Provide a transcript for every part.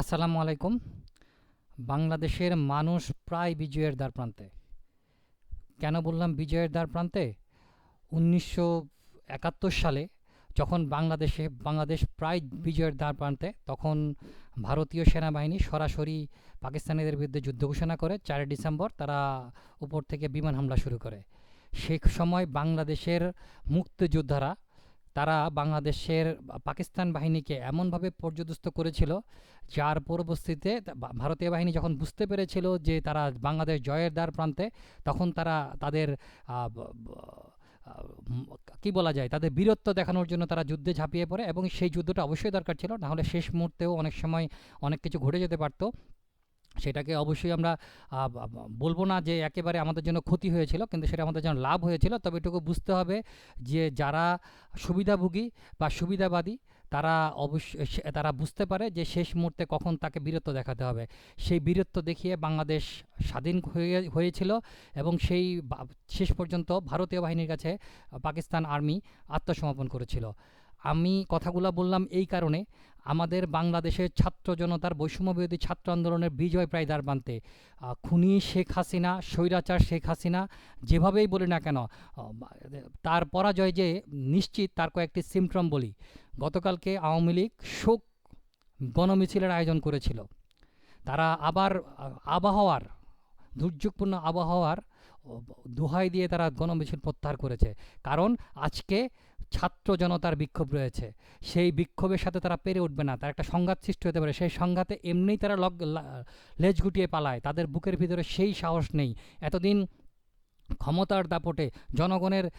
আসসালামু আলাইকুম। বাংলাদেশের মানুষ প্রায় বিজয়ের দ্বার প্রান্তে। কেন বললাম বিজয়ের দ্বার প্রান্তে? উনিশশো একাত্তর সালে যখন বাংলাদেশে, বাংলাদেশ প্রায় বিজয়ের দ্বার প্রান্তে, তখন ভারতীয় সেনাবাহিনী সরাসরি পাকিস্তানিদের বিরুদ্ধে যুদ্ধ ঘোষণা করে চারই ডিসেম্বর তারা উপর থেকে বিমান হামলা শুরু করে। সে সময় বাংলাদেশের মুক্তিযোদ্ধারা তারা বাংলাদেশের পাকিস্তান বাহিনীকে এমনভাবে পর্যদস্ত করেছিল, যার পরবর্তীতে ভারতীয় বাহিনী যখন বুঝতে পেরেছিল যে তারা বাংলাদেশ জয়ের দ্বার প্রান্তে, তখন তারা তাদের কি বলা যায়, তাদের বীরত্ব দেখানোর জন্য তারা যুদ্ধে ঝাঁপিয়ে পড়ে এবং সেই যুদ্ধটা অবশ্যই দরকার ছিল, নাহলে শেষ মুহূর্তেও অনেক সময় অনেক কিছু ঘটে যেতে পারতো। সেটাকে অবশ্যই আমরা বলব না যে একেবারে আমাদের জন্য ক্ষতি হয়েছিল, কিন্তু সেটা আমাদের জন্য লাভ হয়েছিল। তবে এটুকু বুঝতে হবে যে যারা সুবিধাভোগী বা সুবিধাবাদী, তারা অবশ্যই তারা বুঝতে পারে যে শেষ মুহূর্তে কখন তাকে বীরত্ব দেখাতে হবে। সেই বীরত্ব দেখিয়ে বাংলাদেশ স্বাধীন হয়ে, হয়েছিল এবং সেই শেষ পর্যন্ত ভারতীয় বাহিনীর কাছে পাকিস্তান আর্মি আত্মসমর্পণ করেছিল। আমি কথাগুলো বললাম এই কারণে আমাদের বাংলাদেশের ছাত্র জনতার বৈষম্যবিরোধী ছাত্র আন্দোলনের বিজয় প্রায় দ্বার আহ, খুনি শেখ হাসিনা স্বৈরাচার শেখ হাসিনা যেভাবেই বলি না কেন তার পরাজয় যে নিশ্চিত তার কয়েকটি সিমট্রম বলি। গতকালকে আওয়ামী লীগ শোক গণমিছিলের আয়োজন করেছিল। তারা আবার আবহাওয়ার দুর্যোগপূর্ণ আবহাওয়ার দোহাই দিয়ে তারা গণমিছিল প্রত্যাহার করেছে। কারণ আজকে ছাত্র জনতার বিক্ষোভ রয়েছে। সেই বিক্ষোভের সাথে তারা পেরে উঠবে না। তার একটা সংঘাত সৃষ্টি হতে পারে। সেই সংঘাতে এমনিই তারা লগ লেজ গুটিয়ে পালায়। তাদের বুকের ভিতরে সেই সাহস নেই। এতদিন ক্ষমতার দাপটে জনগণের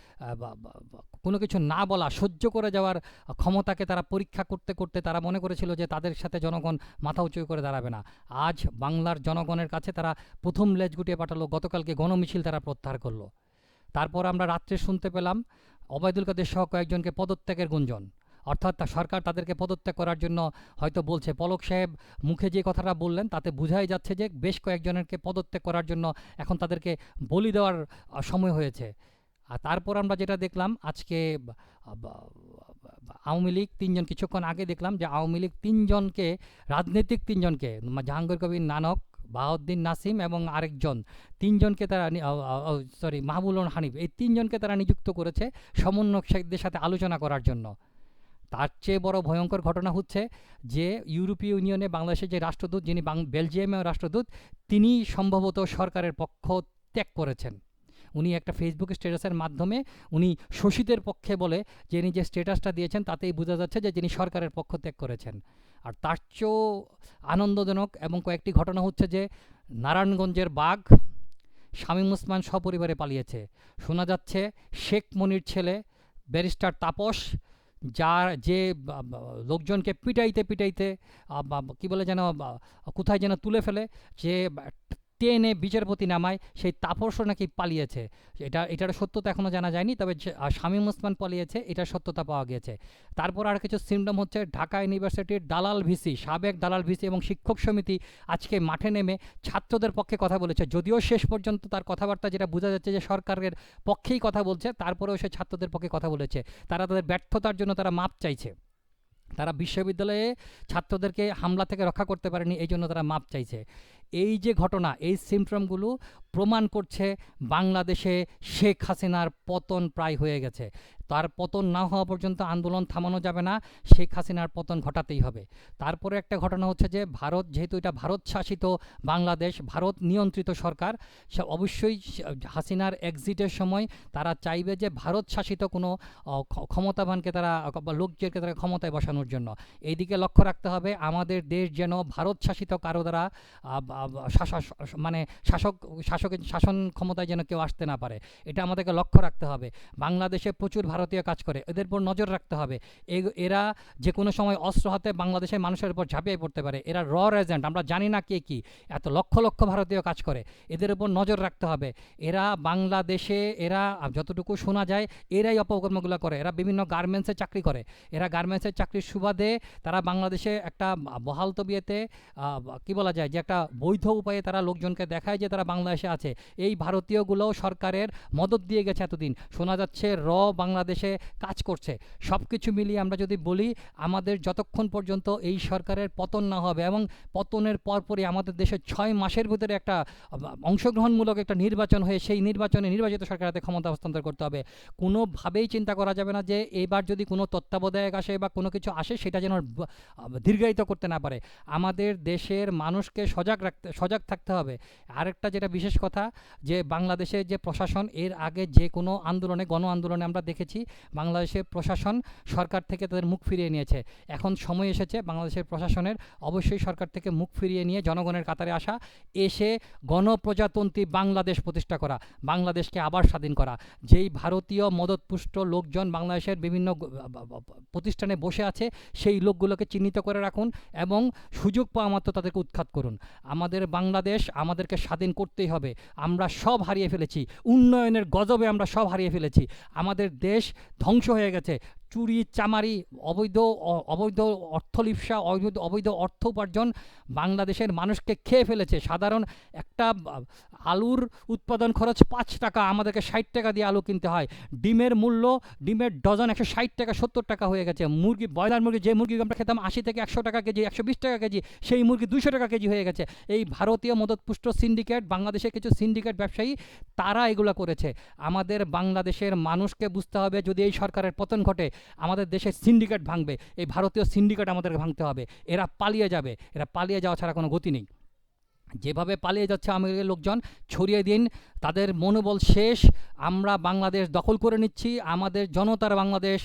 কোনো কিছু না বলা, সহ্য করে যাওয়ার ক্ষমতাকে তারা পরীক্ষা করতে করতে তারা মনে করেছিল যে তাদের সাথে জনগণ মাথা উঁচু করে দাঁড়াবে না। আজ বাংলার জনগণের কাছে তারা প্রথম লেজ গুটিয়ে পাঠালো, গতকালকে গণমিছিল তারা প্রত্যাহার করল। তারপর আমরা রাত্রে শুনতে পেলাম, অবায়দুল কাদের সহ কয়েকজনকে পদত্যাগের গুঞ্জন। অর্থাৎ সরকার তাদেরকে পদত্যাগ করার জন্য হয়তো বলছে। পলক সাহেব মুখে যে কথাটা বললেন, তাতে বোঝাই যাচ্ছে যে বেশ কয়েকজনেরকে পদত্যাগ করার জন্য এখন তাদেরকে বলি দেওয়ার সময় হয়েছে। আর তারপর আমরা যেটা দেখলাম, আজকে আওয়ামী লীগ তিনজন, কিছুক্ষণ আগে দেখলাম যে আওয়ামী লীগ তিনজনকে, রাজনৈতিক তিনজনকে জাহাঙ্গীর কবির নানক, বাহাউদ্দিন নাসিম এবং আরেকজন, তিনজনকে তারা সরি মাহবুল হানিফ, এই তিনজনকে তারা নিযুক্ত করেছে সমন্বয়কদের সাথে আলোচনা করার জন্য। তার চেয়ে বড় ভয়ঙ্কর ঘটনা হচ্ছে যে ইউরোপীয় ইউনিয়নে বাংলাদেশের যে রাষ্ট্রদূত, যিনি বেলজিয়ামের রাষ্ট্রদূত, তিনি সম্ভবত সরকারের পক্ষ ত্যাগ করেছেন। উনি একটা ফেসবুক স্ট্যাটাসের মাধ্যমে উনি শোষিতের পক্ষে বলে যে যে স্ট্যাটাসটা দিয়েছেন তাতেই বোঝা যাচ্ছে যে যিনি সরকারের পক্ষ ত্যাগ করেছেন। আর তার চেয়েও আনন্দজনক এবং কয়েকটি ঘটনা হচ্ছে যে নারায়ণগঞ্জের বাঘ শামীম ওসমান সপরিবারে পালিয়েছে। শোনা যাচ্ছে শেখ মনির ছেলে ব্যারিস্টার তাপস যার যে লোকজনকে পিটাইতে পিটাইতে কি বলে যেন কোথায় যেন তুলে ফেলে যে টেনে বিচারপতি নামায়, সেই তাপসও নাকি পালিয়েছে। এটা, এটার সত্যতা এখনও জানা যায়নি, তবে শামীম ওসমান পালিয়েছে, এটার সত্যতা পাওয়া গিয়েছে। তারপর আর কিছু সিমডম হচ্ছে, ঢাকা ইউনিভার্সিটির দালাল ভিসি, সাবেক দালাল ভিসি এবং শিক্ষক সমিতি আজকে মাঠে নেমে ছাত্রদের পক্ষে কথা বলেছে। যদিও শেষ পর্যন্ত তার কথাবার্তা যেটা বোঝা যাচ্ছে যে সরকারের পক্ষেই কথা বলছে, তারপরেও সে ছাত্রদের পক্ষে কথা বলেছে। তারা তাদের ব্যর্থতার জন্য তারা মাপ চাইছে। তারা বিশ্ববিদ্যালয়ে ছাত্রদেরকে হামলা থেকে রক্ষা করতে পারেনি, এই জন্য তারা মাপ চাইছে। এই যে ঘটনা এই সিমটমগুলো প্রমাণ করছে বাংলাদেশে শেখ হাসিনার পতন প্রায় হয়ে গেছে। তার পতন না হওয়া পর্যন্ত আন্দোলন থামানো যাবে না, শেখ হাসিনার পতন ঘটাতেই হবে। তারপরে একটা ঘটনা হচ্ছে যে, ভারত, যেহেতু এটা ভারত শাসিত বাংলাদেশ, ভারত নিয়ন্ত্রিত সরকার অবশ্যই হাসিনার এক্সিটের সময় তারা চাইবে যে ভারত শাসিত কোনো ক্ষমতাবানকে তারা লোকজনকে তারা ক্ষমতায় বসানোর জন্য। এইদিকে লক্ষ্য রাখতে হবে, আমাদের দেশ যেন ভারত শাসিত কারও দ্বারা বা- শাসক শাসা- মানে শাসক শাসন ক্ষমতায় যেন কেউ আসতে না পারে। এটা আমাদেরকে লক্ষ্য রাখতে হবে। বাংলাদেশে প্রচুর ভারতীয় কাজ করে। এদের উপর নজর রাখতে হবে। এরা যে কোনো সময় অস্ত্র হাতে বাংলাদেশের মানুষের উপর ঝাঁপিয়ে পড়তে পারে। এরা র রেজেন্ট। আমরা জানি না কে কি। এত লক্ষ লক্ষ ভারতীয় কাজ করে। এদের উপর নজর রাখতে হবে। এরা বাংলাদেশে, এরা যতটুকু শোনা যায়, এরাই অপকর্মগুলো করে। এরা বিভিন্ন গার্মেন্টসে চাকরি করে। এরা গার্মেন্টসের চাকরির সুবাদে তারা বাংলাদেশে একটা বহাল তবিয়েতে কি বলা যায় যে একটা বৈধ উপায়ে তারা লোকজনকে দেখায় যে তারা বাংলাদেশে বাংলাদেশে আছে। এই ভারতীয়গুলোও সরকারের মদত দিয়ে গেছে এতদিন। শোনা যাচ্ছে, র বাংলাদেশে কাজ করছে। সব কিছু মিলিয়ে আমরা যদি বলি, আমাদের যতক্ষণ পর্যন্ত এই সরকারের পতন না হবে এবং পতনের পরপরই আমাদের দেশে ছয় মাসের ভিতরে একটা অংশগ্রহণমূলক একটা নির্বাচন হয়ে সেই নির্বাচনে নির্বাচিত সরকার হাতে ক্ষমতা হস্তান্তর করতে হবে। কোনোভাবেই চিন্তা করা যাবে না যে, এবার যদি কোনো তত্ত্বাবধায়ক আসে বা কোনো কিছু আসে, সেটা যেন দীর্ঘায়িত করতে না পারে। আমাদের দেশের মানুষকে সজাগ রাখতে, সজাগ থাকতে হবে। আরেকটা যেটা বিশেষ কথা যে বাংলাদেশের যে প্রশাসন, এর আগে যে কোনো আন্দোলনে, গণ আন্দোলনে আমরা দেখেছি বাংলাদেশের প্রশাসন সরকার থেকে তাদের মুখ ফিরিয়ে নিয়েছে। এখন সময় এসেছে বাংলাদেশের প্রশাসনের অবশ্যই সরকার থেকে মুখ ফিরিয়ে নিয়ে জনগণের কাতারে আসা, এসে গণপ্রজাতন্ত্রী বাংলাদেশ প্রতিষ্ঠা করা, বাংলাদেশকে আবার স্বাধীন করা। যেই ভারতীয় মদতপুষ্ট লোকজন বাংলাদেশের বিভিন্ন প্রতিষ্ঠানে বসে আছে, সেই লোকগুলোকে চিহ্নিত করে রাখুন এবং সুযোগ পাওয়া মাত্র তাদেরকে উৎখাত করুন। আমাদের বাংলাদেশ আমাদেরকে স্বাধীন করতেই হবে। আমরা সব হারিয়ে ফেলেছি। উন্নয়নের গজবে আমরা সব হারিয়ে ফেলেছি। আমাদের দেশ ধ্বংস হয়ে গেছে। চুরি, চামারি, অবৈধ অবৈধ অর্থলিপ্সা, অবৈধ অবৈধ অর্থ উপার্জন বাংলাদেশের মানুষকে খেয়ে ফেলেছে। সাধারণ একটা আলুর উৎপাদন খরচ পাঁচ টাকা, আমাদেরকে ষাট টাকা দিয়ে আলু কিনতে হয়। ডিমের মূল্য, ডিমের ডজন একশো ষাট টাকা, সত্তর টাকা হয়ে গেছে। মুরগি, ব্রয়লার মুরগি, যে মুরগি আমরা খেতাম আশি থেকে একশো টাকা কেজি, একশো বিশ টাকা কেজি, সেই মুরগি দুশো টাকা কেজি হয়ে গেছে। এই ভারতীয় মদতপুষ্ট সিন্ডিকেট, বাংলাদেশের কিছু সিন্ডিকেট ব্যবসায়ী, তারা এগুলো করেছে। আমাদের বাংলাদেশের মানুষকে বুঝতে হবে যদি এই সরকারের পতন ঘটে আমাদের দেশের সিন্ডিকেট ভাঙবে, এই ভারতীয় সিন্ডিকেট আমাদেরকে ভাঙতে হবে। এরা পালিয়ে যাবে, এরা পালিয়ে যাওয়া ছাড়া কোনো গতি নেই। যেভাবে পালিয়ে যাচ্ছে আমেরিকার লোকজন, ছড়িয়ে দিন, তাদের মনোবল শেষ, আমরা বাংলাদেশ দখল করে নিচ্ছি, আমাদের জনতার বাংলাদেশ,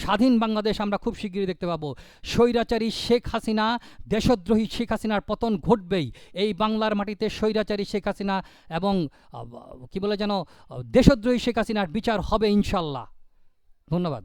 স্বাধীন বাংলাদেশ আমরা খুব শীঘ্রই দেখতে পাবো। স্বৈরাচারী শেখ হাসিনা, দেশদ্রোহী শেখ হাসিনার পতন ঘটবেই। এই বাংলার মাটিতে স্বৈরাচারী শেখ হাসিনা এবং কি বলে যেন দেশদ্রোহী শেখ হাসিনার বিচার হবে ইনশাল্লাহ। ধন্যবাদ।